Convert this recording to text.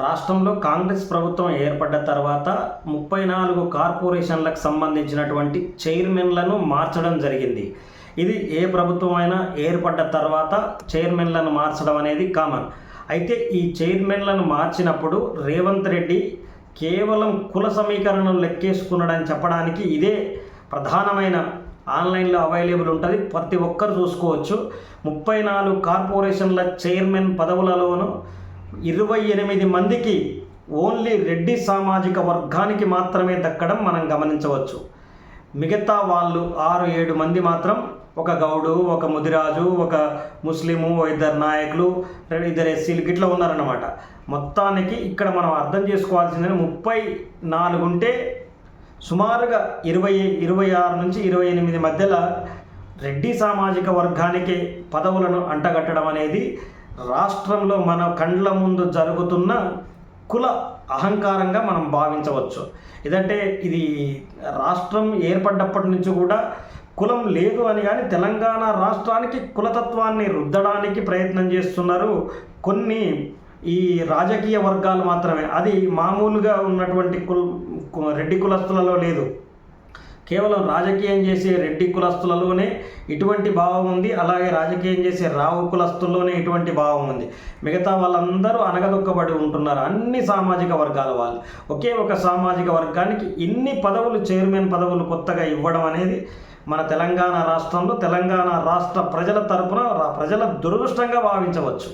రాష్ట్రంలో కాంగ్రెస్ ప్రభుత్వం ఏర్పడ్డ తర్వాత ముప్పై నాలుగు కార్పొరేషన్లకు సంబంధించినటువంటి చైర్మన్లను మార్చడం జరిగింది. ఇది ఏ ప్రభుత్వం అయినా ఏర్పడ్డ తర్వాత చైర్మన్లను మార్చడం అనేది కామన్. అయితే ఈ చైర్మన్లను మార్చినప్పుడు రేవంత్ రెడ్డి కేవలం కుల సమీకరణం లెక్కేసుకున్నాడని చెప్పడానికి ఇదే ప్రధానమైన ఆన్లైన్లో అవైలబుల్ ఉంటుంది. ప్రతి ఒక్కరు చూసుకోవచ్చు. ముప్పై నాలుగు కార్పొరేషన్ల చైర్మన్ పదవులలోనూ ఇరవై ఎనిమిది మందికి ఓన్లీ రెడ్డి సామాజిక వర్గానికి మాత్రమే దక్కడం మనం గమనించవచ్చు. మిగతా వాళ్ళు ఆరు ఏడు మంది మాత్రం ఒక గౌడు ఒక ముదిరాజు ఒక ముస్లిము ఓ ఇద్దరు నాయకులు రెండు ఇద్దరు ఎస్సీలు గిట్ల ఉన్నారన్నమాట. మొత్తానికి ఇక్కడ మనం అర్థం చేసుకోవాల్సిందని ముప్పై నాలుగు ఉంటే సుమారుగా ఇరవై ఇరవై ఆరు నుంచి ఇరవై ఎనిమిది మధ్యలో రెడ్డి సామాజిక వర్గానికి పదవులను అంటగట్టడం అనేది రాష్ట్రంలో మన కండ్ల ముందు జరుగుతున్న కుల అహంకారంగా మనం భావించవచ్చు. ఇదంటే ఇది రాష్ట్రం ఏర్పడ్డప్పటి నుంచి కూడా కులం లేదు అని కానీ తెలంగాణ రాష్ట్రానికి కులతత్వాన్ని రుద్దడానికి ప్రయత్నం చేస్తున్నారు కొన్ని ఈ రాజకీయ వర్గాలు మాత్రమే. అది మామూలుగా ఉన్నటువంటి కుల్ కు- రెడ్డి కులస్తులలో లేదు. కేవలం రాజకీయం చేసే రెడ్డి కులస్తులలోనే ఇటువంటి భావం ఉంది అలాగే రాజకీయం చేసే రావు కులస్తుల్లోనే ఇటువంటి భావం ఉంది. మిగతా వాళ్ళందరూ అనగదొక్కబడి ఉంటున్నారు అన్ని సామాజిక వర్గాల వాళ్ళు. ఒకే ఒక సామాజిక వర్గానికి ఇన్ని పదవులు చైర్మన్ పదవులు కొత్తగా ఇవ్వడం అనేది మన తెలంగాణ రాష్ట్రంలో తెలంగాణ రాష్ట్ర ప్రజల తరపున ప్రజల దురదృష్టంగా భావించవచ్చు.